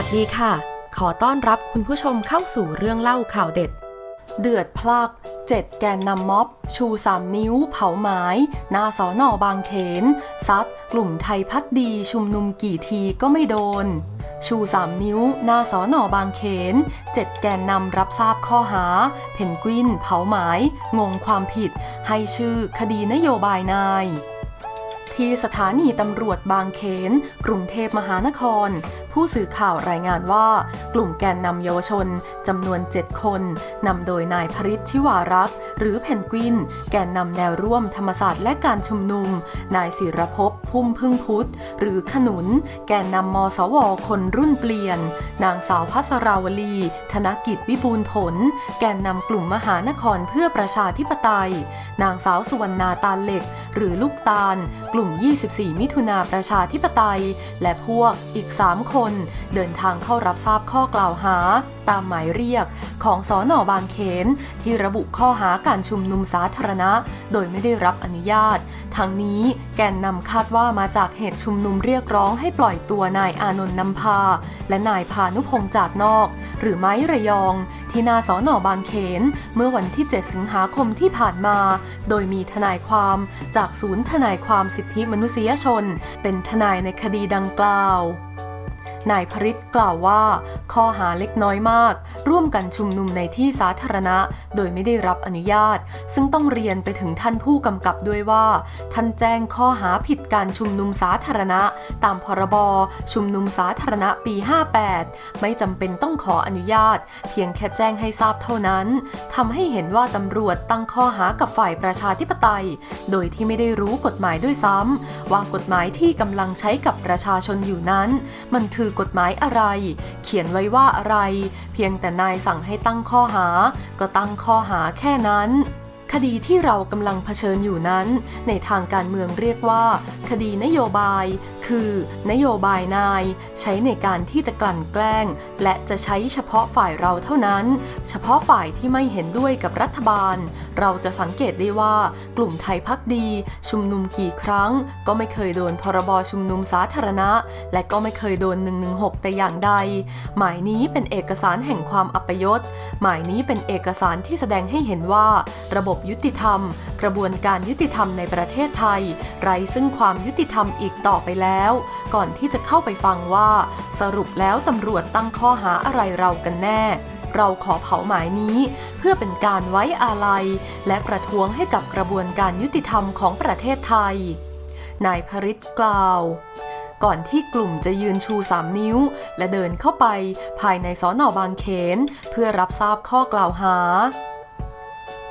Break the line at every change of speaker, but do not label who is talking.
ัสดีค่ะ ขอต้อนรับคุณผู้ชมเข้าสู่เรื่องเล่าข่าวเด็ด เดือดพลักเจ็ดแกนนำม็อบ ชูสามนิ้ว เผาไม้หน้าสอนอบางเขน ซัด กลุ่มไทยพักดีชุมนุมกี่ทีก็ไม่โดน ชูสามนิ้ว หน้าสอนอบางเขนเจ็ดแกนนำรับทราบข้อหา เพนกวิน เผาไม้งงความผิด ให้ชื่อคดีนโยบายนาย ที่สถานีตำรวจบางเขน กรุงเทพมหานคร ผู้สื่อข่าวรายงานว่า กลุ่มแกนนำเยาวชนจำนวน 7 คนนำโดยนายพริชชิวารักษ์ หรือเพนกวิน แกนนำแนวร่วมธรรมศาสตร์และการชุมนุม นายศิรภพพุ่มพึ่งพุทธ หรือขนุน แกนนำมสว คนรุ่นเปลี่ยน นางสาวพัสราวลี ธนกิจวิบูลผล แกนนำกลุ่มมหานครเพื่อประชาธิปไตย นางสาวสุวรรณาตาเหล็ก หรือลูกตาล กลุ่ม 24 มิถุนาประชาธิปไตย และพวกอีก 3 คน เดินทางเข้ารับทราบข้อกล่าวหา ตามหมายเรียกของสอนอบางเขนที่ระบุข้อหาการชุมนุมสาธารณะ โดยไม่ได้รับอนุญาต ทั้งนี้แกนนำคาดว่ามาจากเหตุชุมนุมเรียกร้องให้ปล่อยตัวนายอานนท์นำพา และนายพานุพงษ์จาดนอก หรือไม้ระยอง ที่นาสอนอบางเขน เมื่อวันที่ 7 สิงหาคมที่ผ่านมา โดยมีทนายความจากศูนย์ทนายความสิทธิมนุษยชน เป็นทนายในคดีดังกล่าว นายพริตกล่าวว่า ข้อหาเล็กน้อยมาก ร่วมกันชุมนุมในที่สาธารณะ โดยไม่ได้รับอนุญาต ซึ่งต้องเรียนไปถึงท่านผู้กำกับด้วยว่า ท่านแจ้งข้อหาผิดการชุมนุมสาธารณะ ตามพรบชุมนุมสาธารณะปี 58 ไม่จำเป็นต้องขออนุญาต เพียงแค่แจ้งให้ทราบเท่านั้นทำให้เห็นว่าตำรวจตั้งข้อหากับฝ่ายประชาธิปไตย โดยที่ไม่ได้รู้กฎหมายด้วยซ้ำว่ากฎหมายที่กำลังใช้กับประชาชนอยู่นั้น มันคือกฎหมายอะไร เขียนไว้ว่าอะไร เพียงแต่นายสั่งให้ตั้งข้อหา ก็ตั้งข้อหาแค่นั้น คดีที่เรากำลังเผชิญอยู่นั้น ในทางการเมืองเรียกว่า คดีนโยบาย คือนโยบายนาย ใช้ในการที่จะกลั่นแกล้ง และจะใช้เฉพาะฝ่ายเราเท่านั้น เฉพาะฝ่ายที่ไม่เห็นด้วยกับรัฐบาล เราจะสังเกตได้ว่ากลุ่มไทยพักดี ชุมนุมกี่ครั้ง ก็ไม่เคยโดนพรบชุมนุมสาธารณะ และก็ไม่เคยโดน 116 แต่อย่างใด หมายนี้เป็นเอกสารแห่งความอัปยศหมายนี้เป็นเอกสารที่แสดงให้เห็นว่าระบบบบยุติธรรม กระบวนการยุติธรรมในประเทศไทย ไร้ซึ่งความยุติธรรมอีกต่อไปแล้ว ก่อนที่จะเข้าไปฟังว่า สรุปแล้วตำรวจตั้งข้อหาอะไรเรากันแน่ เราขอเผาหมายนี้ เพื่อเป็นการไว้อาลัย และประท้วงให้กับกระบวนการยุติธรรมของประเทศไทย นายพริตกล่าวก่อนที่กลุ่มจะยืนชู 3 นิ้ว และเดินเข้าไปภายในสอนอบางเขน เพื่อรับทราบข้อกล่าวหา